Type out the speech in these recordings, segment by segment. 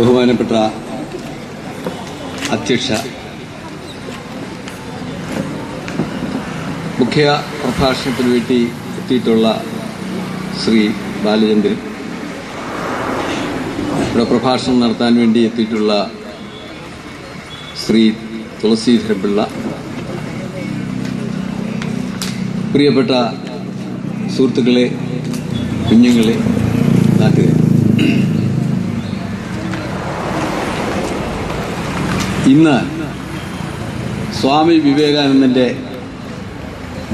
ബഹുമാനപ്പെട്ട അധ്യക്ഷ മുഖ്യ പ്രഭാഷണത്തിന് വേണ്ടി എത്തിയിട്ടുള്ള ശ്രീ ബാലചന്ദ്രൻ. ഇവിടെ പ്രഭാഷണം നടത്താൻ വേണ്ടി എത്തിയിട്ടുള്ള ശ്രീ തുളസീധരപിള്ള പ്രിയപ്പെട്ട സുഹൃത്തുക്കളെ കുഞ്ഞുങ്ങളെ ഇന്ന് സ്വാമി വിവേകാനന്ദന്റെ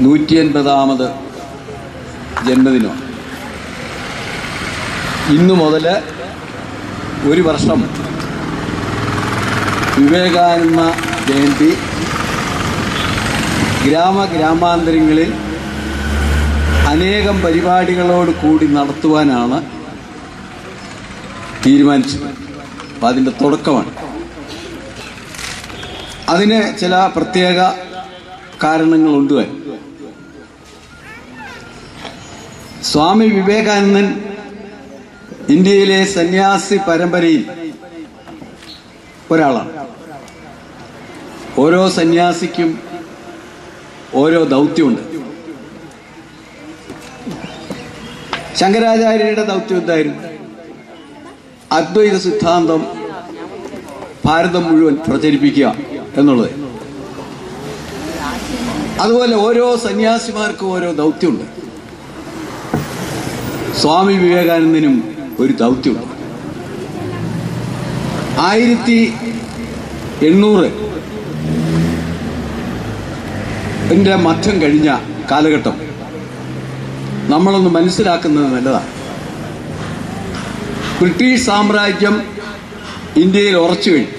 നൂറ്റി അൻപതാമത് ജന്മദിനം. ഇന്നു മുതൽ ഒരു വർഷം വിവേകാനന്ദ ജയന്തി ഗ്രാമ ഗ്രാമാന്തരങ്ങളിൽ അനേകം പരിപാടികളോട് കൂടി നടത്തുവാനാണ് തീരുമാനിച്ചത്. അപ്പം അതിന്റെ തുടക്കമാണ്. അതിന് ചില പ്രത്യേക കാരണങ്ങളുണ്ട്. സ്വാമി വിവേകാനന്ദൻ ഇന്ത്യയിലെ സന്യാസി പരമ്പരയിൽ ഒരാളാണ്. ഓരോ സന്യാസിക്കും ഓരോ ദൗത്യമുണ്ട്. ശങ്കരാചാര്യരുടെ ദൗത്യം എന്തായിരുന്നു? അദ്വൈത സിദ്ധാന്തം ഭാരതം മുഴുവൻ പ്രചരിപ്പിക്കുക. എന്നുള്ളത്. അതുപോലെ ഓരോ സന്യാസിമാർക്കും ഓരോ ദൗത്യമുണ്ട്. സ്വാമി വിവേകാനന്ദനും ഒരു ദൗത്യമുണ്ട്. ആയിരത്തി എണ്ണൂറ് എന്റെ മധ്യം കഴിഞ്ഞ കാലഘട്ടം നമ്മളൊന്ന് മനസ്സിലാക്കുന്നത് നല്ലതാണ്. ബ്രിട്ടീഷ് സാമ്രാജ്യം ഇന്ത്യയിൽ ഉറച്ചു കഴിഞ്ഞു.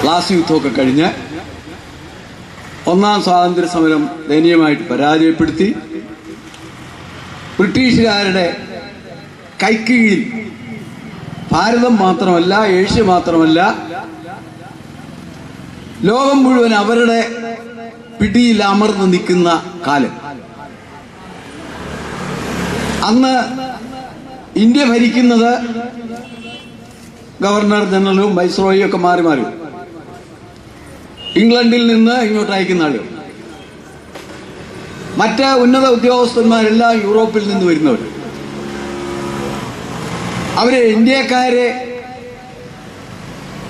പ്ലാസി യുദ്ധമൊക്കെ കഴിഞ്ഞ് ഒന്നാം സ്വാതന്ത്ര്യ സമരം ദയനീയമായിട്ട് പരാജയപ്പെടുത്തി ബ്രിട്ടീഷുകാരുടെ കൈക്കീഴിൽ ഭാരതം മാത്രമല്ല ഏഷ്യ മാത്രമല്ല ലോകം മുഴുവൻ അവരുടെ പിടിയിൽ അമർന്ന് നിൽക്കുന്ന കാലം അന്ന് ഇന്ത്യ ഭരിക്കുന്നത് ഗവർണർ ജനറലും വൈസ്രോയും ഒക്കെ മാറി മാറി. ഇംഗ്ലണ്ടിൽ നിന്ന് ഇങ്ങോട്ട് അയക്കുന്ന ആളുകൾ. മറ്റ് ഉന്നത ഉദ്യോഗസ്ഥന്മാരെല്ലാം യൂറോപ്പിൽ നിന്ന് വരുന്നവർ അവർ ഇന്ത്യക്കാരെ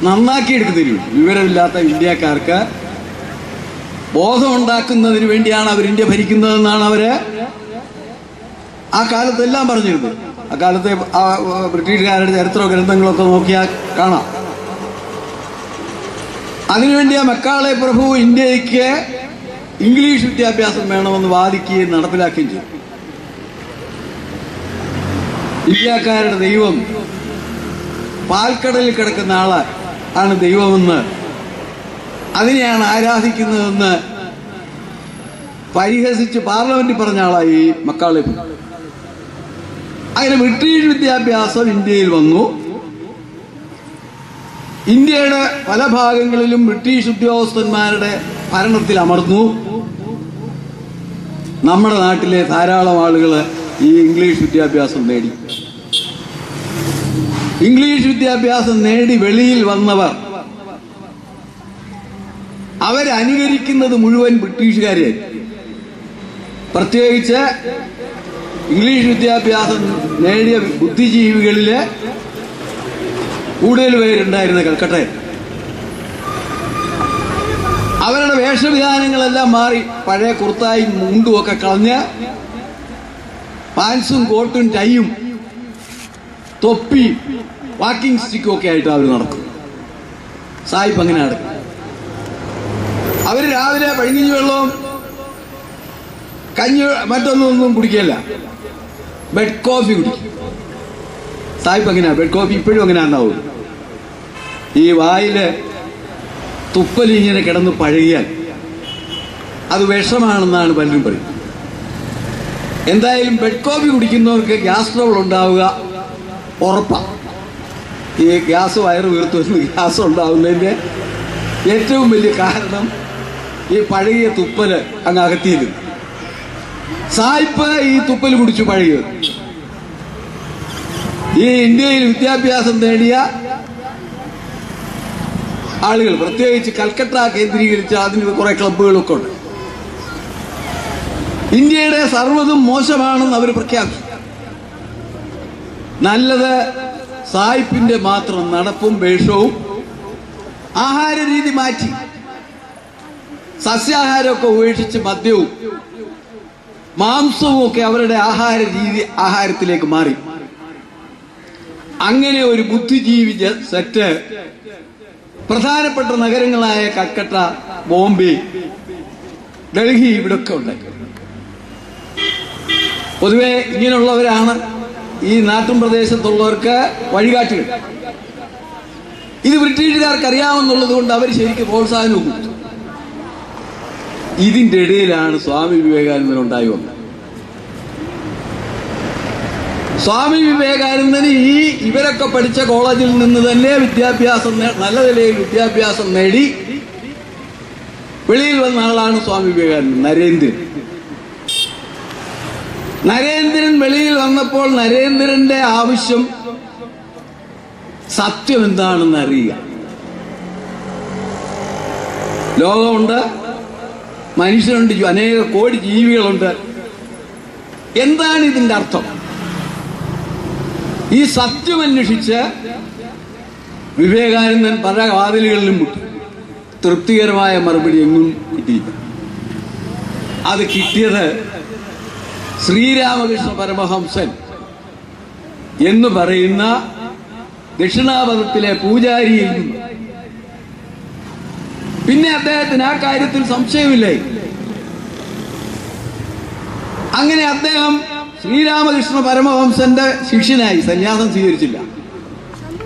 നന്നാക്കി എടുക്കുന്നതിന് വിവരമില്ലാത്ത ഇന്ത്യക്കാർക്ക് ബോധമുണ്ടാക്കുന്നതിന് വേണ്ടിയാണ് അവർ ഇന്ത്യ ഭരിക്കുന്നതെന്നാണ് അവർ ആ കാലത്തെല്ലാം പറഞ്ഞിരുന്നത്. ആ കാലത്തെ ബ്രിട്ടീഷുകാരുടെ ചരിത്ര ഗ്രന്ഥങ്ങളൊക്കെ നോക്കിയാൽ കാണാം. അതിനുവേണ്ടി ആ മക്കാളെ പ്രഭു ഇന്ത്യയ്ക്ക് ഇംഗ്ലീഷ് വിദ്യാഭ്യാസം വേണമെന്ന് വാദിക്കുകയും നടപ്പിലാക്കുകയും ചെയ്തു. ഇന്ത്യക്കാരുടെ ദൈവം പാൽക്കടലിൽ കിടക്കുന്ന ആൾ ആണ് ദൈവമെന്ന് അതിനെയാണ് ആരാധിക്കുന്നതെന്ന് പരിഹസിച്ച് പാർലമെന്റിൽ പറഞ്ഞ ആളായി മക്കാളെ അങ്ങനെ ബ്രിട്ടീഷ് വിദ്യാഭ്യാസം ഇന്ത്യയിൽ വന്നു. ഇന്ത്യയുടെ പല ഭാഗങ്ങളിലും ബ്രിട്ടീഷ് ഉദ്യോഗസ്ഥന്മാരുടെ ഭരണത്തിൽ അമർന്നു. നമ്മുടെ നാട്ടിലെ ധാരാളം ആളുകൾ ഈ ഇംഗ്ലീഷ് വിദ്യാഭ്യാസം നേടി. ഇംഗ്ലീഷ് വിദ്യാഭ്യാസം നേടി വെളിയിൽ വന്നവർ അവരനുകരിക്കുന്നത് മുഴുവൻ ബ്രിട്ടീഷുകാരെ പ്രത്യേകിച്ച് ഇംഗ്ലീഷ് വിദ്യാഭ്യാസം നേടിയ ബുദ്ധിജീവികളിൽ കൂടുതൽ പേരുണ്ടായിരുന്നു കൽക്കട്ടയിൽ അവരുടെ വേഷവിധാനങ്ങളെല്ലാം മാറി പഴയ കുർത്തായും മുണ്ടും ഒക്കെ കളഞ്ഞ് പാൻസും കോട്ടും ടൈയും തൊപ്പി വാക്കിംഗ് സ്റ്റിക്കും ഒക്കെ ആയിട്ട് അവർ നടക്കും. സായിപ്പ് അങ്ങനെ നടക്കും. അവർ രാവിലെ പഴുങ്ങിഞ്ഞ് വെള്ളവും കഞ്ഞി മറ്റൊന്നും ഒന്നും കുടിക്കില്ല ബെഡ് കോഫി കുടിക്കും. സായിപ്പ് അങ്ങനെയാ ബെഡ് കോഫി ഇപ്പോഴും അങ്ങനെ ഉണ്ടാവും ഈ വായിൽ തുപ്പൽ ഇങ്ങനെ കിടന്ന് പഴകിയാൽ അത് വിഷമാണെന്നാണ് പലരും പറയും. എന്തായാലും ബെഡ് കോഫി കുടിക്കുന്നവർക്ക് ഗ്യാസ് ട്രബിൾ ഉണ്ടാവുക ഉറപ്പാണ് ഈ ഗ്യാസ് വയറ് വീർത്ത് വരുന്ന ഗ്യാസ് ഉണ്ടാവുന്നതിന്റെ ഏറ്റവും വലിയ കാരണം ഈ പഴകിയ തുപ്പൽ അങ്ങ് അകത്തിയിരുന്നു സായിപ്പ് ഈ തുപ്പൽ കുടിച്ചു പഴകിയത് ഈ ഇന്ത്യയിൽ വിദ്യാഭ്യാസം നേടിയ ആളുകൾ പ്രത്യേകിച്ച് കൽക്കട്ട കേന്ദ്രീകരിച്ച അതിന് കുറെ ക്ലബുകളൊക്കെ ഉണ്ട്. ഇന്ത്യയുടെ സർവതും മോശമാണെന്ന് അവർ പ്രഖ്യാപിച്ചു. നല്ലത് സായിപ്പിന്റെ മാത്രം നടപ്പും വേഷവും ആഹാര രീതി മാറ്റി സസ്യാഹാരമൊക്കെ ഉപേക്ഷിച്ച് മദ്യവും മാംസവും ഒക്കെ അവരുടെ ആഹാര രീതി ആഹാരത്തിലേക്ക് മാറി. അങ്ങനെ ഒരു ബുദ്ധിജീവി സെറ്റ്. പ്രധാനപ്പെട്ട നഗരങ്ങളായ കൽക്കട്ട ബോംബെ ഡൽഹി ഇവിടൊക്കെ ഉണ്ട്. പൊതുവെ ഇങ്ങനെയുള്ളവരാണ് ഈ നാട്ടും പ്രദേശത്തുള്ളവർക്ക് വഴികാട്ടികൾ. ഇത് ബ്രിട്ടീഷുകാർക്ക് അറിയാമെന്നുള്ളത് കൊണ്ട് അവർ ശരിക്കും പ്രോത്സാഹനവും കൊടുത്തു. ഇതിന്റെ ഇടയിലാണ് സ്വാമി വിവേകാനന്ദൻ ഉണ്ടായി വന്നത് സ്വാമി വിവേകാനന്ദന് ഈ ഇവരൊക്കെ പഠിച്ച കോളേജിൽ നിന്ന് തന്നെ വിദ്യാഭ്യാസം നല്ല നിലയിൽ വിദ്യാഭ്യാസം നേടി വെളിയിൽ വന്ന ആളാണ് സ്വാമി വിവേകാനന്ദൻ നരേന്ദ്രൻ. നരേന്ദ്രൻ വെളിയിൽ വന്നപ്പോൾ നരേന്ദ്രന്റെ ആവശ്യം സത്യം എന്താണെന്ന് അറിയുക. ലോകമുണ്ട് മനുഷ്യരുണ്ട് അനേക കോടി ജീവികളുണ്ട്. എന്താണ് ഇതിന്റെ അർത്ഥം? ഈ സത്യം അന്വേഷിച്ച് വിവേകാനന്ദൻ പല വാതിലുകളിലും മുട്ടി. തൃപ്തികരമായ മറുപടി എങ്ങും കിട്ടിയില്ല. അത് കിട്ടിയത് ശ്രീരാമകൃഷ്ണ പരമഹംസൻ എന്ന് പറയുന്ന ദക്ഷിണാപഥത്തിലെ പൂജാരിയിൽ നിന്ന്. പിന്നെ അദ്ദേഹത്തിന് ആ കാര്യത്തിൽ സംശയമില്ലേ അങ്ങനെ അദ്ദേഹം ശ്രീരാമകൃഷ്ണ പരമവംശന്റെ ശിഷ്യനായി സന്യാസം സ്വീകരിച്ചില്ല.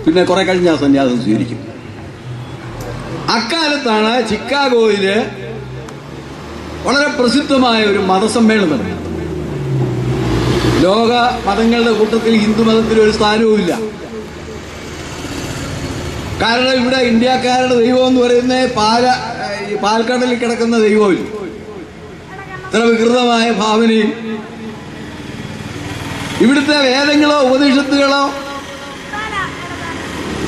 പിന്നെ കുറെ കഴിഞ്ഞ സന്യാസം സ്വീകരിക്കും. അക്കാലത്താണ് ചിക്കാഗോയിൽ വളരെ പ്രസിദ്ധമായ ഒരു മതസമ്മേളനം ലോക മതങ്ങളുടെ കൂട്ടത്തിൽ ഹിന്ദു മതത്തിൽ ഒരു സ്ഥാനവുമില്ല കാരണം ഇവിടെ ഇന്ത്യക്കാരുടെ ദൈവം എന്ന് പറയുന്ന പാല പാൽക്കടലിൽ കിടക്കുന്ന ദൈവമില്ല? ഇത്ര വികൃതമായ ഭാവനയും ഇവിടുത്തെ വേദങ്ങളോ ഉപനിഷത്തുകളോ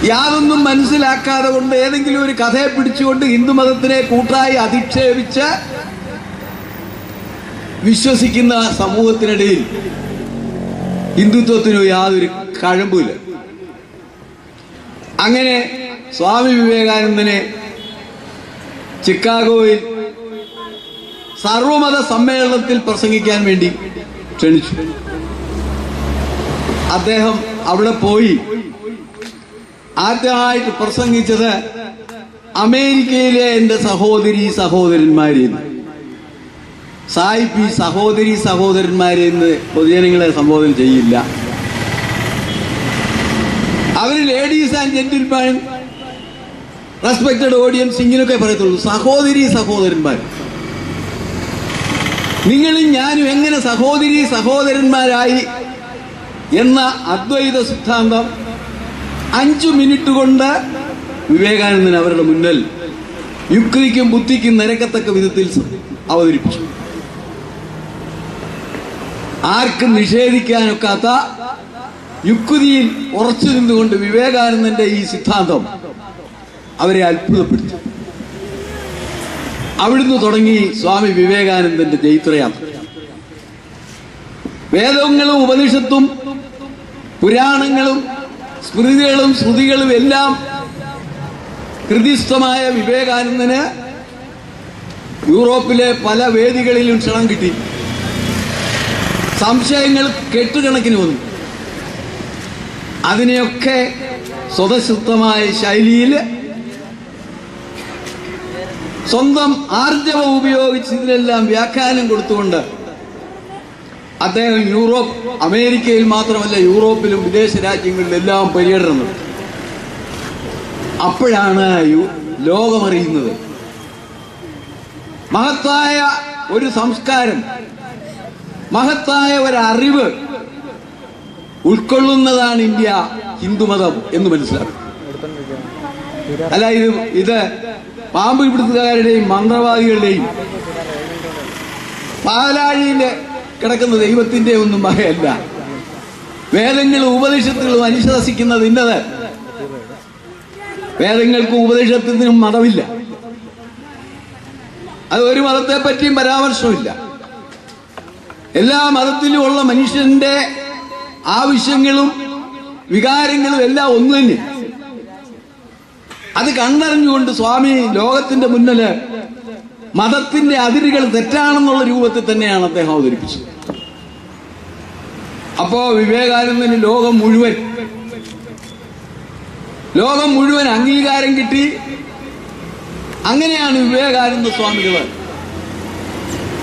യാതൊന്നും മനസ്സിലാക്കാതെ കൊണ്ട് ഏതെങ്കിലും ഒരു കഥയെ പിടിച്ചുകൊണ്ട് ഹിന്ദുമതത്തിനെ കൂട്ടായി അധിക്ഷേപിച്ച് വിശ്വസിക്കുന്ന സമൂഹത്തിനിടയിൽ ഹിന്ദുത്വത്തിനു യാതൊരു കഴമ്പില്ല അങ്ങനെ സ്വാമി വിവേകാനന്ദനെ ചിക്കാഗോയിൽ സർവമത സമ്മേളനത്തിൽ പ്രസംഗിക്കാൻ വേണ്ടി ക്ഷണിച്ചു. അദ്ദേഹം അവിടെ പോയി. ആദ്യമായിട്ട് പ്രസംഗിച്ചത് അമേരിക്കയിലെ എന്റെ സഹോദരി സഹോദരന്മാരിൽ സായിപ്പി സഹോദരി സഹോദരന്മാരെ എന്ന് പൊതുജനങ്ങളെ സംബോധന ചെയ്യില്ല. അവർ ladies and gentleman respected audience ഇങ്ങനെയൊക്കെ പറയത്തുള്ളൂ. സഹോദരി സഹോദരന്മാർ നിങ്ങളും ഞാനും എങ്ങനെ സഹോദരി സഹോദരന്മാരായി എന്ന അദ്വൈത സിദ്ധാന്തം അഞ്ചു മിനിറ്റ് കൊണ്ട് വിവേകാനന്ദൻ അവരുടെ മുന്നിൽ യുക്തിക്കും ബുദ്ധിക്കും നിരക്കത്തക്ക വിധത്തിൽ അവതരിപ്പിച്ചു. ആർക്കും നിഷേധിക്കാനൊക്കാത്ത യുക്തിയിൽ ഉറച്ചു നിന്നുകൊണ്ട് വിവേകാനന്ദന്റെ ഈ സിദ്ധാന്തം അവരെ അത്ഭുതപ്പെടുത്തി. അവിടുന്ന് തുടങ്ങി സ്വാമി വിവേകാനന്ദന്റെ ജൈത്രയാത്ര. വേദങ്ങളും ഉപനിഷത്തും പുരാണങ്ങളും സ്മൃതികളും ശ്രുതികളും എല്ലാം ഹൃദിസ്ഥമായ വിവേകാനന്ദന് യൂറോപ്പിലെ പല വേദികളിലും ക്ഷണം കിട്ടി. സംശയങ്ങൾ കെട്ടുകണക്കിന് വന്നു. അതിനെയൊക്കെ സ്വതസിദ്ധമായ ശൈലിയിൽ സ്വന്തം ആർജവം ഉപയോഗിച്ച് ഇതിനെല്ലാം വ്യാഖ്യാനം കൊടുത്തുകൊണ്ട് അദ്ദേഹം യൂറോപ്പ് അമേരിക്കയിൽ മാത്രമല്ല യൂറോപ്പിലും വിദേശ രാജ്യങ്ങളിലെല്ലാം പര്യടനം അപ്പോഴാണ് യു- ലോകമറിയുന്നത്. മഹത്തായ ഒരു സംസ്കാരം മഹത്തായ ഒരു അറിവ് ഉൾക്കൊള്ളുന്നതാണ് ഇന്ത്യ ഹിന്ദുമതം എന്ന് മനസ്സിലാക്കും. അല്ല ഇത് ഇത് പാമ്പ് പിടുത്തുകാരുടെയും മന്ത്രവാദികളുടെയും പാലാഴിയിൽ കിടക്കുന്ന ദൈവത്തിന്റെ ഒന്നും വകയല്ല. വേദങ്ങളും ഉപദേശത്തിലും അനുശാസിക്കുന്നത് ഇന്നത്. വേദങ്ങൾക്കും ഉപദേശത്തിനും മതമില്ല. അത് ഒരു മതത്തെ പറ്റിയും പരാമർശമില്ല എല്ലാ മതത്തിലും ഉള്ള മനുഷ്യന്റെ ആവശ്യങ്ങളും വികാരങ്ങളും എല്ലാം ഒന്ന് തന്നെ. അത് കണ്ണറിഞ്ഞുകൊണ്ട് സ്വാമി ലോകത്തിന്റെ മുന്നിൽ മതത്തിന്റെ അതിരുകൾ തെറ്റാണെന്നുള്ള രൂപത്തിൽ തന്നെയാണ് അദ്ദേഹം അവതരിപ്പിച്ചത്. അപ്പോ വിവേകാനന്ദന് ലോകം മുഴുവൻ ലോകം മുഴുവൻ അംഗീകാരം കിട്ടി. അങ്ങനെയാണ് വിവേകാനന്ദ സ്വാമികൾ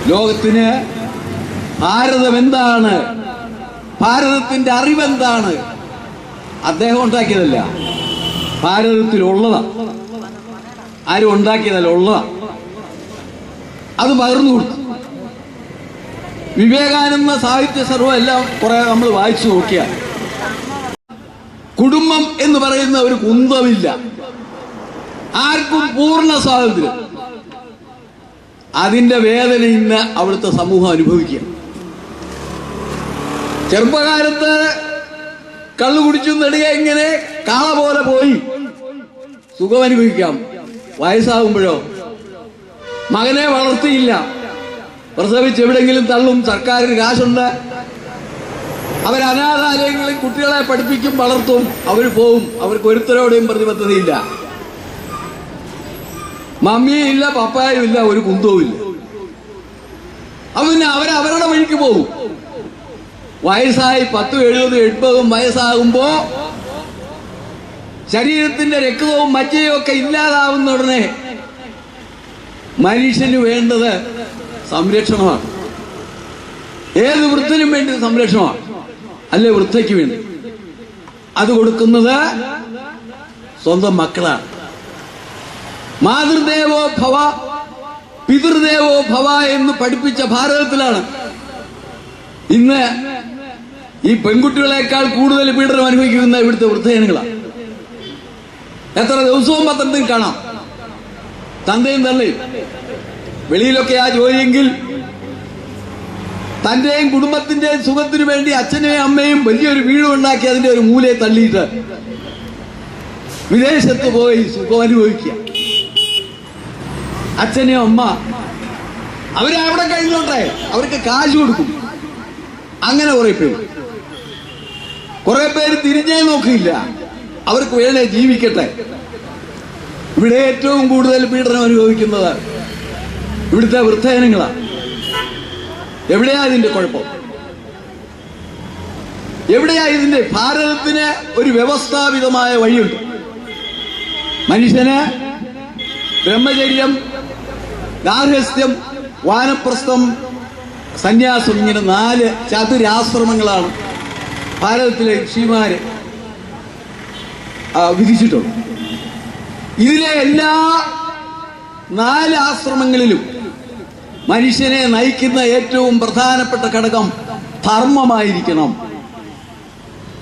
ലോകത്തിന് ഭാരതം എന്താണ് ഭാരതത്തിന്റെ അറിവെന്താണ്? അദ്ദേഹം ഉണ്ടാക്കിയതല്ല. ഭാരതത്തിലുള്ളതാ ആരും ഉണ്ടാക്കിയതല്ല ഉള്ളതാ അത് പകർന്നു കൊടുത്തു. വിവേകാനന്ദ സാഹിത്യ സർവം എല്ലാം കുറെ നമ്മൾ വായിച്ചു നോക്കിയാൽ കുടുംബം എന്ന് പറയുന്ന ഒരു കുന്തമില്ല. ആർക്കും പൂർണ സ്വാതന്ത്ര്യം. അതിന്റെ വേദന ഇന്ന് അവിടുത്തെ സമൂഹം അനുഭവിക്കുക. ചെറുപ്പകാലത്ത് കള്ളു കുടിച്ചു നെടുക ഇങ്ങനെ കാള പോലെ പോയി. സുഖം അനുഭവിക്കാം വയസ്സാകുമ്പോഴോ മകനെ വളർത്തിയില്ല. പ്രസവിച്ച് എവിടെങ്കിലും തള്ളും സർക്കാരിന് കാശുണ്ട്. അനാഥാലയങ്ങളിൽ കുട്ടികളെ പഠിപ്പിക്കും വളർത്തും അവർ പോവും. അവർക്ക് ഒരുത്തരോടെയും പ്രതിബദ്ധതയില്ല. മമ്മിയും ഇല്ല പപ്പായും ഇല്ല ഒരു കുന്തവും ഇല്ല. അപ്പൊ പിന്നെ അവരവരുടെ വഴിക്ക് പോകും. വയസ്സായി പത്തും എഴുപതും എൺപതും വയസ്സാകുമ്പോ ശരീരത്തിന്റെ രക്തവും മജ്ജയും ഒക്കെ ഇല്ലാതാവുന്ന ഉടനെ മനുഷ്യന് വേണ്ടത് സംരക്ഷണമാണ്. ഏത് വൃദ്ധനും വേണ്ടി സംരക്ഷണമാണ്. അല്ലെ വൃദ്ധയ്ക്ക് വേണ്ടി അത് കൊടുക്കുന്നത് സ്വന്തം മക്കളാണ്. മാതൃദേവോ ഭവ പിതൃദേവോ ഭവ എന്ന് പഠിപ്പിച്ച ഭാരതത്തിലാണ് ഇന്ന് ഈ പെൺകുട്ടികളെക്കാൾ കൂടുതൽ പീഡനം അനുഭവിക്കുന്ന ഇവിടുത്തെ വൃദ്ധജനങ്ങളാണ് എത്ര ദിവസവും പത്രത്തിൽ കാണാം. തന്തയും തള്ളയും വെളിയിലൊക്കെ ആ ജോലിയെങ്കിൽ തന്റെയും കുടുംബത്തിന്റെയും സുഖത്തിനു വേണ്ടി അച്ഛനെയും അമ്മയും വലിയൊരു വീട് ഉണ്ടാക്കി അതിന്റെ ഒരു മൂലയെ തള്ളിയിട്ട് വിദേശത്ത് പോയി സുഖം അനുഭവിക്കുക. അച്ഛനെയും അമ്മ അവരവിടെ കഴിഞ്ഞോട്ടെ? അവർക്ക് കാശ് കൊടുക്കും. അങ്ങനെ കുറെ പേര്. കുറെ പേര് തിരിഞ്ഞേ നോക്കില്ല അവർക്ക് വേണേ ജീവിക്കട്ടെ. ഇവിടെ ഏറ്റവും കൂടുതൽ പീഡനം അനുഭവിക്കുന്നത് ഇവിടുത്തെ വൃദ്ധജനങ്ങളാണ് എവിടെയാ ഇതിന്റെ കുഴപ്പം? എവിടെയാ ഇതിന്റെ ഭാരതത്തിന് ഒരു വ്യവസ്ഥാപിതമായ വഴിയുണ്ട്? മനുഷ്യന് ബ്രഹ്മചര്യം ഗാർഹസ്ഥ്യം വാനപ്രസ്ഥം സന്യാസം ഇങ്ങനെ നാല് ചതുരാശ്രമങ്ങളാണ് ഭാരതത്തിലെ ഋഷിമാര് വിധിച്ചിട്ടുള്ളത്. ഇതിലെ എല്ലാ നാല് ആശ്രമങ്ങളിലും മനുഷ്യനെ നയിക്കുന്ന ഏറ്റവും പ്രധാനപ്പെട്ട ഘടകം ധർമ്മമായിരിക്കണം.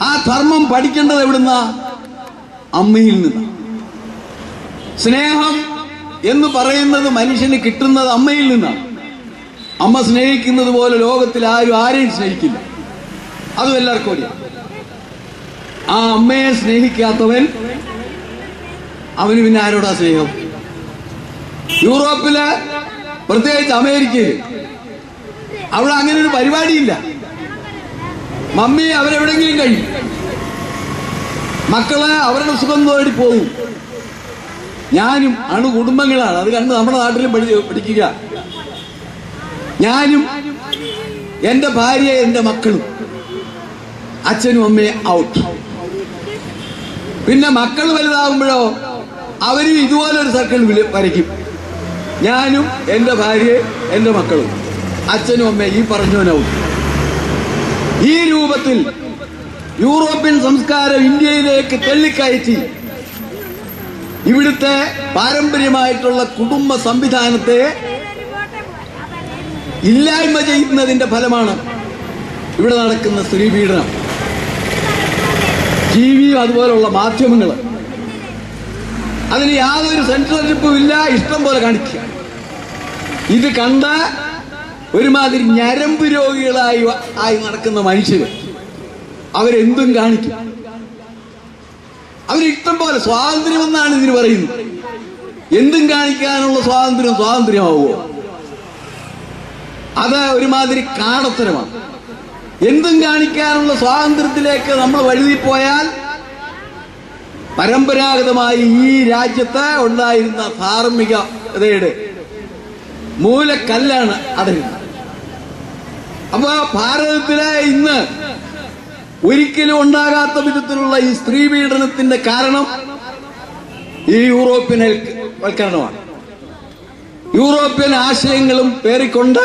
ആ ധർമ്മം പഠിക്കേണ്ടത് എവിടുന്ന? അമ്മയിൽ നിന്ന്. സ്നേഹം എന്ന് പറയുന്നത് മനുഷ്യന് കിട്ടുന്നത് അമ്മയിൽ നിന്നാണ് അമ്മ സ്നേഹിക്കുന്നത് പോലെ ലോകത്തിൽ ആരും ആരെയും സ്നേഹിക്കില്ല. അതും എല്ലാവർക്കും അറിയാം. ആ അമ്മയെ സ്നേഹിക്കാത്തവൻ അവന് പിന്നെ ആരോടാ സ്നേഹം? യൂറോപ്പിൽ പ്രത്യേകിച്ച് അമേരിക്കയിൽ അവിടെ അങ്ങനെ ഒരു പരിപാടിയില്ല. മമ്മി അവരെവിടെങ്കിലും കഴിയും. മക്കൾ അവരുടെ സുഖം തേടി പോകും. ഞാനും അണു കുടുംബങ്ങളാണ്. അത് കണ്ട് നമ്മുടെ നാട്ടിലും പഠി പഠിക്കുക. ഞാനും എന്റെ ഭാര്യ എന്റെ മക്കളും അച്ഛനും അമ്മയും ഔട്ട് പിന്നെ മക്കൾ വലുതാകുമ്പോഴോ അവരും ഇതുപോലൊരു സർക്കിൾ വരയ്ക്കും. ഞാനും എന്റെ ഭാര്യയും എന്റെ മക്കളും. അച്ഛനും അമ്മയും ഈ പറഞ്ഞവനാവും. ഈ രൂപത്തിൽ യൂറോപ്യൻ സംസ്കാരം ഇന്ത്യയിലേക്ക് തള്ളിക്കയറ്റി ഇവിടുത്തെ പാരമ്പര്യമായിട്ടുള്ള കുടുംബ സംവിധാനത്തെ ഇല്ലായ്മ ചെയ്യുന്നതിന്റെ ഫലമാണ് ഇവിടെ നടക്കുന്ന സ്ത്രീ പീഡനം ടി വിയും അതുപോലുള്ള മാധ്യമങ്ങൾ അതിന് യാതൊരു സെൻസർഷിപ്പും ഇല്ല. ഇഷ്ടം പോലെ കാണിക്കുക. ഇത് കണ്ട ഒരുമാതിരി ഞരമ്പ് രോഗികളായി ആയി നടക്കുന്ന മനുഷ്യർ അവരെന്തും കാണിക്കും. അവരിഷ്ടം പോലെ സ്വാതന്ത്ര്യം എന്നാണ് ഇതിന് പറയുന്നത്. എന്തും കാണിക്കാനുള്ള സ്വാതന്ത്ര്യം സ്വാതന്ത്ര്യമാവുമോ? അത് ഒരുമാതിരി കാടത്തരമാണ്. എന്തും കാണിക്കാനുള്ള സ്വാതന്ത്ര്യത്തിലേക്ക് നമ്മൾ വഴുതി പോയാൽ പരമ്പരാഗതമായി ഈ രാജ്യത്ത് ഉണ്ടായിരുന്ന ധാർമ്മികതയുടെ മൂലക്കല്ലാണ് അടരുന്നത് അപ്പൊ ഭാരതത്തിലെ ഇന്ന് ഒരിക്കലും ഉണ്ടാകാത്ത വിധത്തിലുള്ള ഈ സ്ത്രീ പീഡനത്തിന്റെ കാരണം ഈ യൂറോപ്യൻ വൽക്കരണമാണ്. യൂറോപ്യൻ ആശയങ്ങളും പേറിക്കൊണ്ട്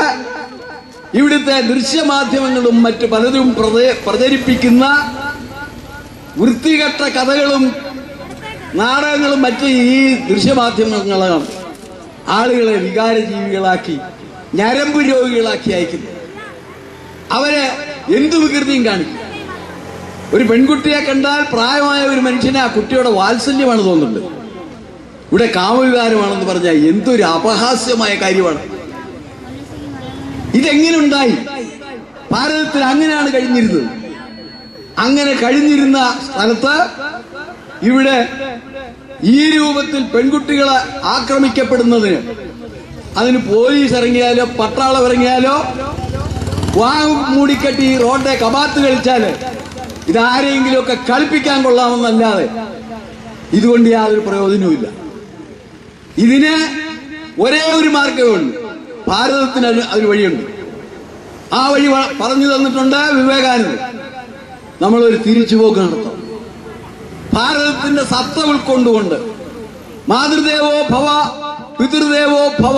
ഇവിടുത്തെ ദൃശ്യമാധ്യമങ്ങളും മറ്റ് പ്രച- പ്രചരിപ്പിക്കുന്ന വൃത്തികെട്ട കഥകളും നാടകങ്ങളും മറ്റ് ഈ ദൃശ്യമാധ്യമങ്ങളാണ് ആളുകളെ വികാരജീവികളാക്കി ഞരമ്പ് രോഗികളാക്കി അയക്കുന്നു. അവരെ എന്തു വികൃതിയും കാണിക്കും. ഒരു പെൺകുട്ടിയെ കണ്ടാൽ പ്രായമായ ഒരു മനുഷ്യനെ ആ കുട്ടിയുടെ വാത്സല്യമാണ് തോന്നുന്നുണ്ട്. ഇവിടെ കാമവികാരമാണെന്ന് പറഞ്ഞാൽ എന്തൊരു അപഹാസ്യമായ കാര്യമാണ്. ഇതെങ്ങനെ ഉണ്ടായി ഭാരതത്തിൽ അങ്ങനെയാണ് കഴിഞ്ഞിരുന്നത്. അങ്ങനെ കഴിഞ്ഞിരുന്ന സ്ഥലത്ത് ഇവിടെ ഈ രൂപത്തിൽ പെൺകുട്ടികളെ ആക്രമിക്കപ്പെടുന്നതിന് അതിന് പോലീസ് ഇറങ്ങിയാലോ പട്ടാളം ഇറങ്ങിയാലോ വാ മൂടിക്കെട്ടി റോഡെ കബാത്ത് കളിച്ചാൽ ഇതാരെങ്കിലും ഒക്കെ കളിപ്പിക്കാൻ കൊള്ളാമെന്നല്ലാതെ ഇതുകൊണ്ട് യാതൊരു പ്രയോജനവുമില്ല. ഇതിന് ഒരേ ഒരു മാർഗമുണ്ട്. ഭാരതത്തിന് അതിന് വഴിയുണ്ട്. ആ വഴി പറഞ്ഞു തന്നിട്ടുണ്ട് വിവേകാനന്ദൻ. നമ്മളൊരു തിരിച്ചുപോക്ക് നടത്തണം. ഭാരതത്തിന്റെ സത്ത ഉൾക്കൊണ്ടുകൊണ്ട് മാതൃദേവോ ഭവ പിതൃദേവോ ഭവ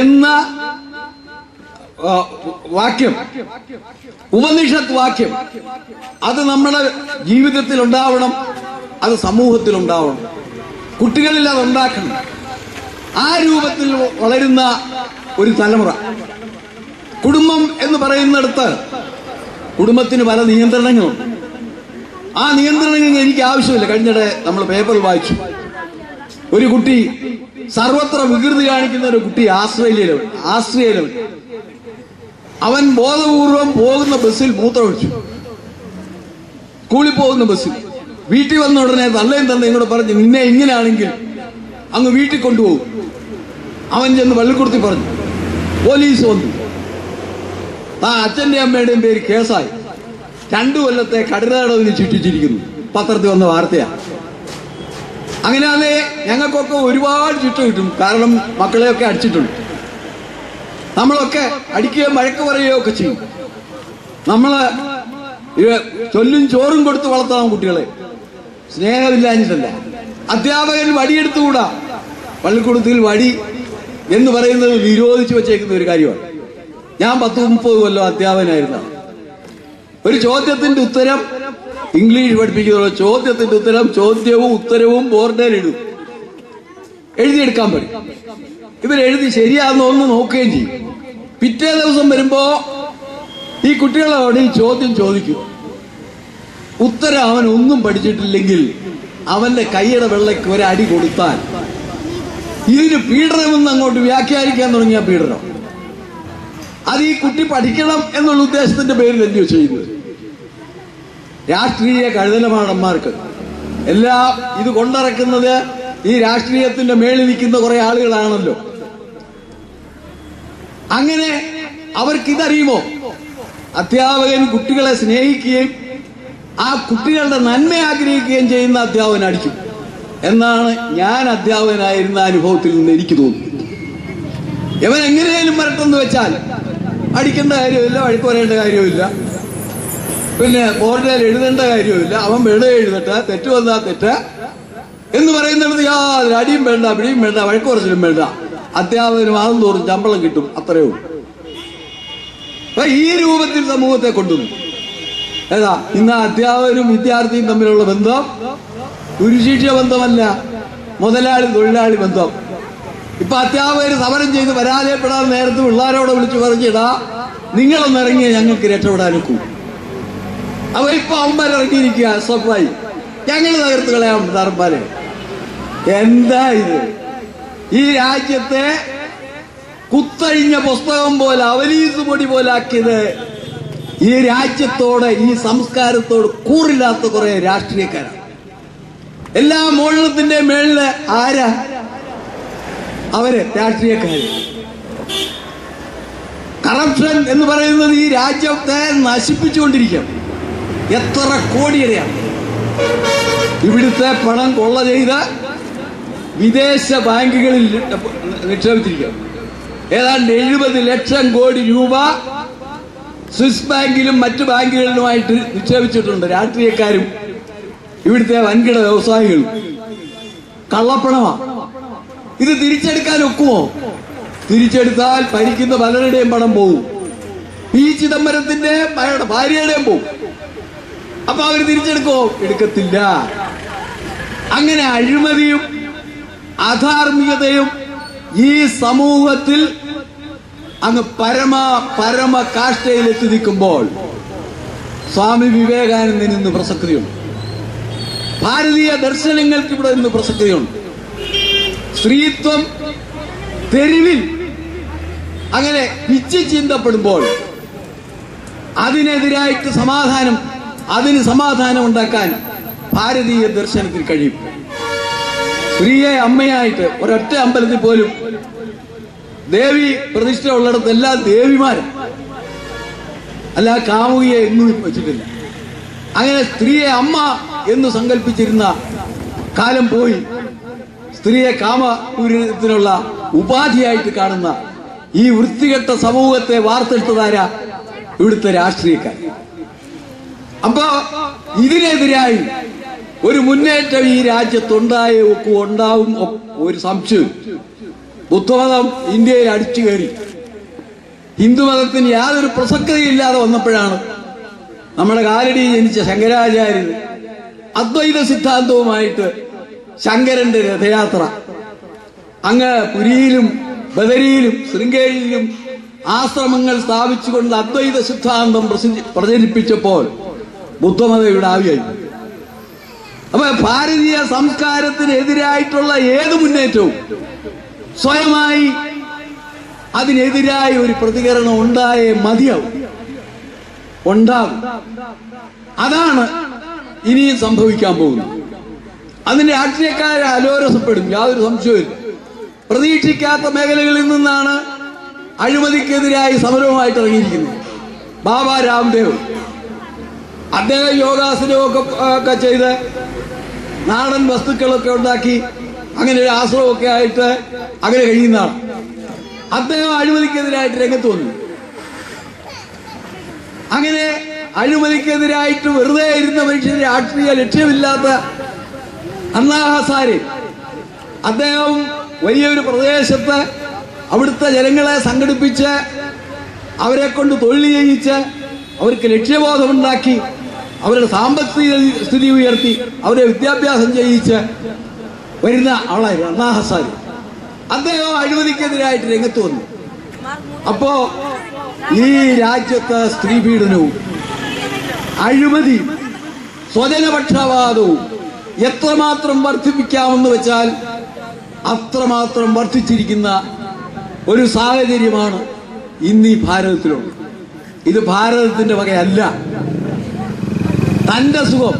എന്ന വാക്യം ഉപനിഷത്ത് വാക്യം അത് നമ്മുടെ ജീവിതത്തിൽ ഉണ്ടാവണം അത് സമൂഹത്തിൽ ഉണ്ടാവണം കുട്ടികളിൽ അത് ഉണ്ടാക്കണം. ആ രൂപത്തിൽ വളരുന്ന ഒരു തലമുറ. കുടുംബം എന്ന് പറയുന്നിടത്ത് കുടുംബത്തിന് പല നിയന്ത്രണങ്ങളുണ്ട്. ആ നിയന്ത്രണങ്ങൾ എനിക്ക് ആവശ്യമില്ല. കഴിഞ്ഞിടെ നമ്മൾ പേപ്പർ വായിച്ചു. ഒരു കുട്ടി സർവത്ര വികൃതി കാണിക്കുന്ന ഒരു കുട്ടി ആസ്ട്രേലിയയിലുണ്ട്. ആസ്ട്രേലിയയിലുണ്ട്. അവൻ ബോധപൂർവം പോകുന്ന ബസ്സിൽ മൂത്രമൊഴിച്ചു സ്കൂളിൽ പോകുന്ന ബസ്സിൽ. വീട്ടിൽ വന്ന ഉടനെ തള്ളയും തന്നെ കൂടെ പറഞ്ഞു നിന്നെ ഇങ്ങനെയാണെങ്കിൽ അങ്ങ് വീട്ടിൽ കൊണ്ടുപോകും. അവൻ ചെന്ന് പള്ളിക്കുടുത്തി പറഞ്ഞു പോലീസ് വന്നു. ആ അച്ഛന്റെ അമ്മയുടെയും പേര് കേസായി. രണ്ടു കൊല്ലത്തെ കഠിനതടവിന് ശിക്ഷിച്ചിരിക്കുന്നു പത്രത്തിൽ വന്ന വാർത്തയാ. അങ്ങനെയാണേ ഞങ്ങൾക്കൊക്കെ ഒരുപാട് ചുറ്റു കിട്ടും. കാരണം മക്കളെയൊക്കെ അടിച്ചിട്ടുണ്ട്. നമ്മളൊക്കെ അടിക്കുകയോ മഴക്ക് പറയുകയോ ഒക്കെ ചെയ്യും. നമ്മൾ ചൊല്ലും ചോറും കൊടുത്ത് വളർത്തണം കുട്ടികളെ. സ്നേഹമില്ലാഞ്ഞിട്ടല്ല. അധ്യാപകൻ വടിയെടുത്തുകൂടാ. പള്ളിക്കൂടത്തിൽ വടി എന്ന് പറയുന്നത് വിരോധിച്ചു വെച്ചേക്കുന്ന ഒരു കാര്യമാണ്. ഞാൻ പത്ത് മുപ്പത് കൊല്ലം അധ്യാപകനായിരുന്നു ഒരു ചോദ്യത്തിന്റെ ഉത്തരം ഇംഗ്ലീഷ് പഠിപ്പിക്കുന്ന ചോദ്യത്തിന്റെ ഉത്തരം ചോദ്യവും ഉത്തരവും ബോർഡിൽ ഇടും. എഴുതിയെടുക്കാൻ പറ്റും ഇവരെഴുതി ശരിയാണെന്ന് ഒന്ന് നോക്കുകയും ചെയ്യും. പിറ്റേ ദിവസം വരുമ്പോ ഈ കുട്ടികളോട് ഈ ചോദ്യം ചോദിക്കും. ഉത്തരം അവൻ ഒന്നും പഠിച്ചിട്ടില്ലെങ്കിൽ അവന്റെ കൈയുടെ വെള്ളയ്ക്ക് ഒരടി കൊടുത്താൽ ഇതിന് പീഡനമെന്ന് അങ്ങോട്ട് വ്യാഖ്യാനിക്കാൻ തുടങ്ങിയ പീഡനം. അത് ഈ കുട്ടി പഠിക്കണം എന്നുള്ള ഉദ്ദേശത്തിന്റെ പേരിൽ എന്തോ ചെയ്യുന്നത്? രാഷ്ട്രീയ കഴുതലമാടന്മാർക്ക് എല്ലാം ഇത് കൊണ്ടിറക്കുന്നത് ഈ രാഷ്ട്രീയത്തിന്റെ മേളിൽ നിൽക്കുന്ന കുറെ ആളുകളാണല്ലോ. അങ്ങനെ അവർക്ക് ഇതറിയുമോ അധ്യാപകൻ കുട്ടികളെ സ്നേഹിക്കുകയും ആ കുട്ടികളുടെ നന്മ ആഗ്രഹിക്കുകയും ചെയ്യുന്ന അധ്യാപകൻ അടിക്കും. എന്നാണ് ഞാൻ അധ്യാപകനായിരുന്ന അനുഭവത്തിൽ നിന്ന് എനിക്ക് തോന്നുന്നത്. ഇവൻ എങ്ങനെയാലും വരട്ടെന്ന് വെച്ചാൽ അടിക്കേണ്ട കാര്യമില്ല വഴക്ക് പറയേണ്ട കാര്യമില്ല. പിന്നെ ബോർഡിൽ എഴുതേണ്ട കാര്യമില്ല. അവൻ വേണ എഴുതട്ടെ തെറ്റ് വന്നാ തെറ്റ്. എന്ന് പറയുന്നത് യാതൊരു അടിയും വേണ്ട പിടിയും വേണ്ട വഴക്ക് കുറച്ചിലും വേണ്ട. അധ്യാപകന് വാദം തോറും ശമ്പളം കിട്ടും അത്രയേ ഉള്ളൂ. ഈ രൂപത്തിൽ സമൂഹത്തെ കൊണ്ടുവന്നു. ഏതാ? ഇന്ന് അധ്യാപകനും വിദ്യാർത്ഥിയും തമ്മിലുള്ള ബന്ധം ഗുരുശിക്ഷ ബന്ധമല്ല മുതലാളി തൊഴിലാളി ബന്ധം. ഇപ്പൊ അത്യാവശ്യം സമരം ചെയ്ത് പരാജയപ്പെടാൻ നേരത്ത് പിള്ളേരോട് വിളിച്ചു പറഞ്ഞിടാ നിങ്ങളൊന്ന് ഇറങ്ങിയ ഞങ്ങൾക്ക് രക്ഷപ്പെടാനൊക്കൂ. അവരിപ്പോ അവന്മാർ ഇറങ്ങിയിരിക്കുക സ്വപ്പായി ഞങ്ങൾ തകർത്ത് കളയാം സാറന്മാരെ. എന്താ ഇത്? ഈ രാജ്യത്തെ കുത്തഴിഞ്ഞ പുസ്തകം പോലെ അവലീസ് പൊടി പോലാക്കിയത് ഈ രാജ്യത്തോട് ഈ സംസ്കാരത്തോട് കൂറില്ലാത്ത കുറെ രാഷ്ട്രീയക്കാരാണ് എല്ലാ മോഷണത്തിന്റെ മേളിൽ ആരാ? അവർ രാഷ്ട്രീയക്കാർ കറപ്ഷൻ എന്ന് പറയുന്നത് ഈ രാജ്യത്തെ നശിപ്പിച്ചുകൊണ്ടിരിക്കും. എത്ര കോടിയരെയാണ് ഇവിടുത്തെ പണം കൊള്ള ചെയ്ത് വിദേശ ബാങ്കുകളിൽ നിക്ഷേപിച്ചിരിക്കും. ഏതാണ്ട് എഴുപത് ലക്ഷം കോടി രൂപ സ്വിസ് ബാങ്കിലും മറ്റു ബാങ്കുകളിലുമായിട്ട് നിക്ഷേപിച്ചിട്ടുണ്ട് രാഷ്ട്രീയക്കാരും. ഇവിടുത്തെ വൻകിട വ്യവസായികളും. കള്ളപ്പണമാ. ഇത് തിരിച്ചെടുക്കാൻ ഒക്കുമോ തിരിച്ചെടുത്താൽ ഭരിക്കുന്ന പലരുടെയും പണം പോകും പി ചിദംബരത്തിന്റെ ഭാര്യ- ഭാര്യയുടെയും പോകും അപ്പൊ അവർ തിരിച്ചെടുക്കോ? എടുക്കത്തില്ല. അങ്ങനെ അഴിമതിയും അധാർമികതയും ഈ സമൂഹത്തിൽ അങ്ങ് പരമ പരമ കാഷ്ടയിലെത്തി നിൽക്കുമ്പോൾ സ്വാമി വിവേകാനന്ദന് ഇന്ന് പ്രസക്തിയുണ്ട്. ഭാരതീയ ദർശനങ്ങൾക്ക് ഇവിടെ ഇന്ന് പ്രസക്തിയുണ്ട്. സ്ത്രീത്വം തെരുവിൽ. അങ്ങനെ പിച്ച് ചിന്തപ്പെടുമ്പോൾ അതിനെതിരായിട്ട് സമാധാനം അതിന് സമാധാനം ഉണ്ടാക്കാൻ ഭാരതീയ ദർശനത്തിൽ കഴിയും. സ്ത്രീയെ അമ്മയായിട്ട് ഒരൊറ്റ അമ്പലത്തിൽ പോലും ദേവി പ്രതിഷ്ഠ ഉള്ളിടത്ത് എല്ലാ ദേവിമാരും അല്ല കാമുകിയെ എന്നും വെച്ചിട്ടില്ല. അങ്ങനെ സ്ത്രീയെ അമ്മ എന്ന് സങ്കല്പിച്ചിരുന്ന കാലം പോയി. സ്ത്രീയെ കാമപൂരിതത്തിനുള്ള ഉപാധിയായിട്ട് കാണുന്ന ഈ വൃത്തികെട്ട സമൂഹത്തെ വാർത്തെടുത്തതാരാ ഇവിടുത്തെ രാഷ്ട്രീയക്കാർ. അപ്പോ ഇതിനെതിരായി ഒരു മുന്നേറ്റം ഈ രാജ്യത്തുണ്ടായ ഒക്കെ ഉണ്ടാവും ഒരു സംശയം. ബുദ്ധമതം ഇന്ത്യയിൽ അടിച്ചു കയറി. ഹിന്ദുമതത്തിന് യാതൊരു പ്രസക്തിയില്ലാതെ വന്നപ്പോഴാണ് നമ്മുടെ കാലടി ജനിച്ച ശങ്കരാചാര്യൻ അദ്വൈത സിദ്ധാന്തവുമായിട്ട് ശങ്കരന്റെ രഥയാത്ര. അങ്ങ് പുരിയിലും ബദരിയിലും ശൃംഗേരിയിലും ആശ്രമങ്ങൾ സ്ഥാപിച്ചുകൊണ്ട് അദ്വൈത സിദ്ധാന്തം പ്രചരിപ്പിച്ചപ്പോൾ ബുദ്ധമതയുടെ ആവിയായി അപ്പൊ ഭാരതീയ സംസ്കാരത്തിനെതിരായിട്ടുള്ള ഏത് മുന്നേറ്റവും സ്വയമായി അതിനെതിരായ ഒരു പ്രതികരണം ഉണ്ടായേ മതിയാവും. ഉണ്ടാകും അതാണ് ഇനിയും സംഭവിക്കാൻ പോകുന്നത്. അതിന്റെ രാഷ്ട്രീയക്കാരെ അലോരസപ്പെടും. യാതൊരു സംശയവും പ്രതീക്ഷിക്കാത്ത മേഖലകളിൽ നിന്നാണ് അഴിമതിക്കെതിരായി സമരവുമായിട്ട് ഇറങ്ങിയിരിക്കുന്നത്. ബാബ രാംദേവ്. അദ്ദേഹം യോഗാസനമൊക്കെ ഒക്കെ ചെയ്ത് നാടൻ വസ്തുക്കളൊക്കെ ഉണ്ടാക്കി അങ്ങനെ ഒരു ആശ്രമമൊക്കെ ആയിട്ട് അങ്ങനെ കഴിയുന്നതാണ്. അദ്ദേഹം അഴിമതിക്കെതിരായിട്ട് രംഗത്ത് വന്നു. അങ്ങനെ അഴിമതിക്കെതിരായിട്ട് വെറുതെ ഇരുന്ന മനുഷ്യന് രാഷ്ട്രീയ ലക്ഷ്യമില്ലാത്ത അണ്ണാ ഹസാരി അദ്ദേഹം വലിയൊരു പ്രദേശത്ത് അവിടുത്തെ ജനങ്ങളെ സംഘടിപ്പിച്ച് അവരെ കൊണ്ട് തൊഴിൽ ചെയ്യിച്ച് അവർക്ക് ലക്ഷ്യബോധമുണ്ടാക്കി അവരുടെ സാമ്പത്തിക സ്ഥിതി ഉയർത്തി അവരെ വിദ്യാഭ്യാസം ചെയ്യിച്ച് വരുന്ന ആളായിരുന്നു അണ്ണാ ഹസാരി അദ്ദേഹം അഴിമതിക്കെതിരായിട്ട് രംഗത്ത് വന്നു. അപ്പോ ഈ രാജ്യത്തെ സ്ത്രീ പീഡനവും അഴിമതി സ്വജനപക്ഷപാതവും എത്രമാത്രം വർദ്ധിപ്പിക്കാമെന്ന് വെച്ചാൽ അത്രമാത്രം വർദ്ധിച്ചിരിക്കുന്ന ഒരു സാഹചര്യമാണ് ഇന്ന് ഈ ഭാരതത്തിലുള്ളത്. ഇത് ഭാരതത്തിന്റെ വകയല്ല. തന്റെ സുഖം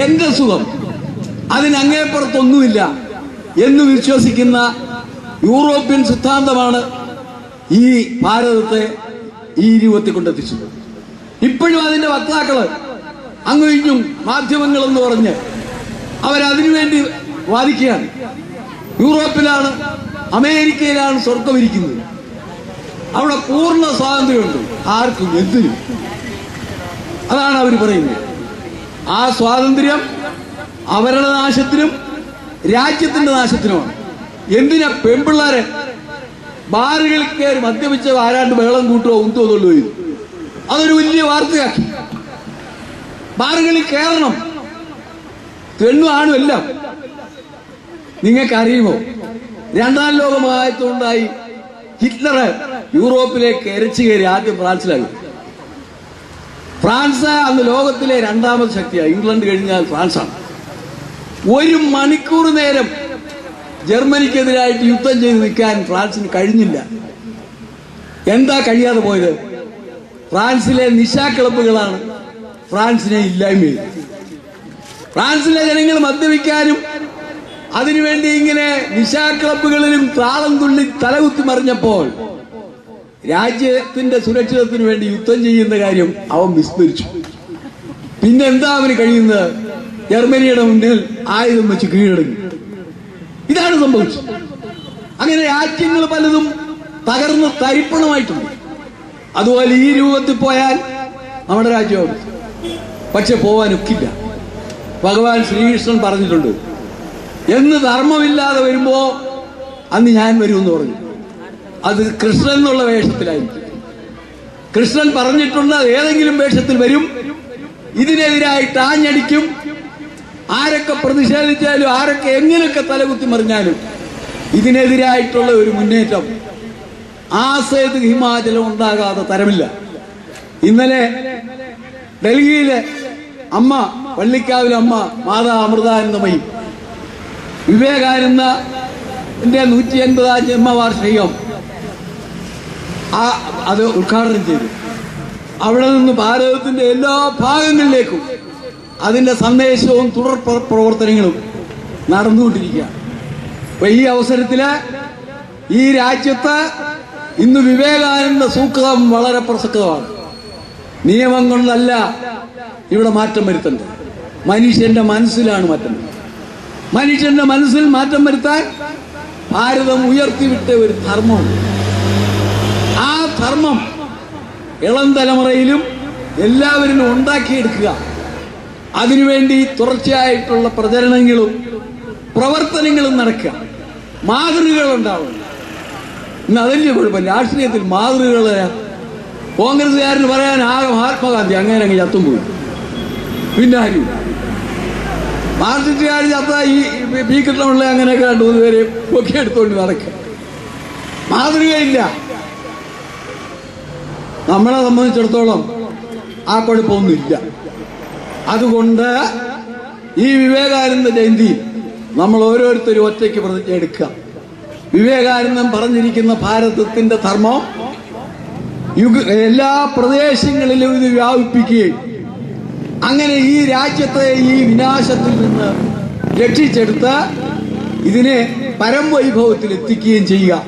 എന്റെ സുഖം അതിനങ്ങേപ്പുറത്തൊന്നുമില്ല എന്ന് വിശ്വസിക്കുന്ന യൂറോപ്യൻ സിദ്ധാന്തമാണ് ഈ ഭാരതത്തെ ഈ രൂപത്തിൽ കൊണ്ടെത്തിച്ചത്. ഇപ്പോഴും അതിന്റെ വക്താക്കൾ അങ്ങും ഇഞ്ഞും മാധ്യമങ്ങളെന്ന് പറഞ്ഞ് അവരതിനു വേണ്ടി വാദിക്കുകയാണ്. യൂറോപ്പിലാണ് അമേരിക്കയിലാണ് സ്വർഗമിരിക്കുന്നത് അവിടെ പൂർണ സ്വാതന്ത്ര്യമുണ്ട്. ആർക്കും എന്തിനും. അതാണ് അവർ പറയുന്നത്. ആ സ്വാതന്ത്ര്യം അവരുടെ നാശത്തിനും രാജ്യത്തിന്റെ നാശത്തിനുമാണ്. എന്തിനാ പെൺപിള്ളേരെ ബാറുകളിൽ കയറി മദ്യപിച്ച ആരാണ്ട് വെള്ളം കൂട്ടുക ഉന്തോ എന്നുള്ളൂ ഇത് അതൊരു വലിയ വാർത്തയാക്കി. ബാറുകളിൽ കയറണം. പെണ്ണും ആണു എല്ലാം നിങ്ങൾക്കറിയുമോ? രണ്ടാം ലോക മഹായുദ്ധമുണ്ടായി ഹിറ്റ്ലർ യൂറോപ്പിലേക്ക് എരച്ചു കയറി ആദ്യം ഫ്രാൻസിലായി. ഫ്രാൻസ് അന്ന് ലോകത്തിലെ രണ്ടാമത് ശക്തിയാണ് ഇംഗ്ലണ്ട് കഴിഞ്ഞാൽ ഫ്രാൻസാണ്. ഒരു മണിക്കൂർ നേരം ജർമ്മനിക്കെതിരായിട്ട് യുദ്ധം ചെയ്ത് നിൽക്കാൻ ഫ്രാൻസിന് കഴിഞ്ഞില്ല. എന്താ കഴിയാതെ പോയത്? ഫ്രാൻസിലെ നിശാ ക്ലബ്ബുകളാണ് ഫ്രാൻസിനെ ഇല്ലായ്മ ഫ്രാൻസിലെ ജനങ്ങൾ മദ്യപിക്കാനും അതിനുവേണ്ടി ഇങ്ങനെ നിശാ ക്ലബ്ബുകളിലും താളം തുള്ളി തലകുത്തി മറിഞ്ഞപ്പോൾ രാജ്യത്തിന്റെ സുരക്ഷിതത്തിന് വേണ്ടി യുദ്ധം ചെയ്യുന്ന കാര്യം അവൻ വിസ്മരിച്ചു. പിന്നെ എന്താ അവന് കഴിയുന്നത്? ജർമ്മനിയുടെ മുന്നിൽ ആയുധം വെച്ച് കീഴടങ്ങി. ഇതാണ് സംഭവിച്ചത്. അങ്ങനെ രാജ്യങ്ങൾ പലതും തകർന്ന് തരിപ്പണമായിട്ടുണ്ട്. അതുപോലെ ഈ രൂപത്തിൽ പോയാൽ നമ്മുടെ രാജ്യവും പക്ഷെ പോവാൻ ഒക്കില്ല ഭഗവാൻ ശ്രീകൃഷ്ണൻ പറഞ്ഞിട്ടുണ്ട്. എന്ന് ധർമ്മമില്ലാതെ വരുമ്പോ അന്ന് ഞാൻ വരുമെന്ന് പറഞ്ഞു. അത് കൃഷ്ണൻ എന്നുള്ള വേഷത്തിലായിരിക്കും. കൃഷ്ണൻ പറഞ്ഞിട്ടുണ്ട് ഏതെങ്കിലും വേഷത്തിൽ വരും. ഇതിനെതിരായിട്ട് ആഞ്ഞടിക്കും. ആരൊക്കെ പ്രതിഷേധിച്ചാലും ആരൊക്കെ എങ്ങനെയൊക്കെ തലകുത്തി മറിഞ്ഞാലും ഇതിനെതിരായിട്ടുള്ള ഒരു മുന്നേറ്റം. ആസേത് ഹിമാചലം ഉണ്ടാകാതെ തരമില്ല. ഇന്നലെ ഡൽഹിയിലെ അമ്മ പള്ളിക്കാവിലെ അമ്മ മാതാ അമൃതാനന്ദമയി വിവേകാനന്ദന്റെ നൂറ്റി എൺപതാം ജന്മവാർഷികം ആ അത് ഉദ്ഘാടനം ചെയ്തു. അവിടെ നിന്ന് ഭാരതത്തിന്റെ എല്ലാ ഭാഗങ്ങളിലേക്കും അതിന്റെ സന്ദേശവും തുടർ പ്ര- പ്രവർത്തനങ്ങളും നടന്നുകൊണ്ടിരിക്കുകയാണ് അപ്പൊ ഈ അവസരത്തിൽ ഈ രാജ്യത്ത് ഇന്ന് വിവേകാനന്ദ സൂക്തം വളരെ പ്രസക്തമാണ്. നിയമം കൊണ്ടല്ല ഇവിടെ മാറ്റം വരുത്തേണ്ടത്. മനുഷ്യന്റെ മനസ്സിലാണ് മാറ്റം. മനുഷ്യന്റെ മനസ്സിൽ മാറ്റം വരുത്താൻ ഭാരതം ഉയർത്തിവിട്ട ഒരു ധർമ്മം ആ ധർമ്മം ഇളം തലമുറയിലും എല്ലാവരിലും ഉണ്ടാക്കിയെടുക്കുക. അതിനുവേണ്ടി തുടർച്ചയായിട്ടുള്ള പ്രചരണങ്ങളും പ്രവർത്തനങ്ങളും നടക്കുക. മാതൃകകൾ ഉണ്ടാവണം. ഇന്ന് അതല്ലേ കുഴപ്പം രാഷ്ട്രീയത്തിൽ മാതൃകകൾ കോൺഗ്രസ്സുകാരന് പറയാൻ ആകെ മഹാത്മാഗാന്ധി അങ്ങനെ അങ്ങ് ചത്തും പോയി. പിന്നെ ആരും മാർക്സിസ്റ്റുകാർ ചത്ത ഈ പി കിട്ടണമുള്ള അങ്ങനെയൊക്കെ രണ്ട് മൂന്ന് പേര് പൊക്കി എടുത്തുകൊണ്ട് നടക്കുക മാതൃകയില്ല. നമ്മളെ സംബന്ധിച്ചിടത്തോളം ആ കുഴപ്പമൊന്നുമില്ല അതുകൊണ്ട് ഈ വിവേകാനന്ദ ജയന്തി നമ്മൾ ഓരോരുത്തരും ഒറ്റയ്ക്ക് പ്രതിജ്ഞ എടുക്കുക. വിവേകാനന്ദൻ പറഞ്ഞിരിക്കുന്ന ഭാരതത്തിന്റെ ധർമ്മം എല്ലാ പ്രദേശങ്ങളിലും ഇത് വ്യാപിപ്പിക്കുകയും അങ്ങനെ ഈ രാജ്യത്തെ ഈ വിനാശത്തിൽ നിന്ന് രക്ഷിച്ചെടുത്ത് ഇതിനെ പരംവൈഭവത്തിൽ എത്തിക്കുകയും ചെയ്യുക.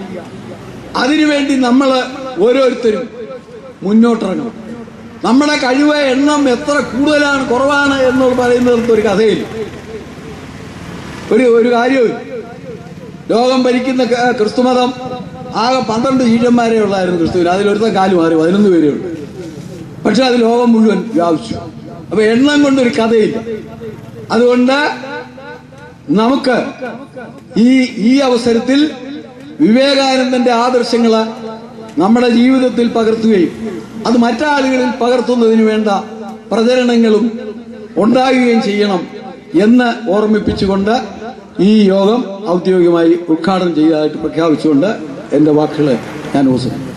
അതിനുവേണ്ടി നമ്മൾ ഓരോരുത്തരും മുന്നോട്ടിറങ്ങണം. നമ്മുടെ കഴിവ് എണ്ണം എത്ര കൂടുതലാണ് കുറവാണ് എന്ന് പറയുന്നിടത്ത് ഒരു കഥയിൽ ഒരു ഒരു കാര്യവും ലോകം ഭരിക്കുന്ന ക്രിസ്തുമതം ആകെ പന്ത്രണ്ട് ശീലന്മാരെ ഉള്ളായിരുന്നു ക്രിസ്തുവിന് അതിലൊരുത്തം കാലു മാറി പതിനൊന്ന് പേരേ പക്ഷെ അത് ലോകം മുഴുവൻ വ്യാപിച്ചു. അപ്പൊ എണ്ണം കൊണ്ടൊരു കഥയില്ല. അതുകൊണ്ട് നമുക്ക് ഈ ഈ അവസരത്തിൽ വിവേകാനന്ദന്റെ ആദർശങ്ങൾ നമ്മുടെ ജീവിതത്തിൽ പകർത്തുകയും അത് മറ്റാളുകളിൽ പകർത്തുന്നതിന് വേണ്ട പ്രചരണങ്ങളും ഉണ്ടാകുകയും ചെയ്യണം എന്ന് ഓർമ്മിപ്പിച്ചുകൊണ്ട് ഈ യോഗം ഔദ്യോഗികമായി ഉദ്ഘാടനം ചെയ്തതായിട്ട് പ്രഖ്യാപിച്ചുകൊണ്ട് എന്റെ വാക്കുകൾ ഞാൻ ഉപസരിക്കും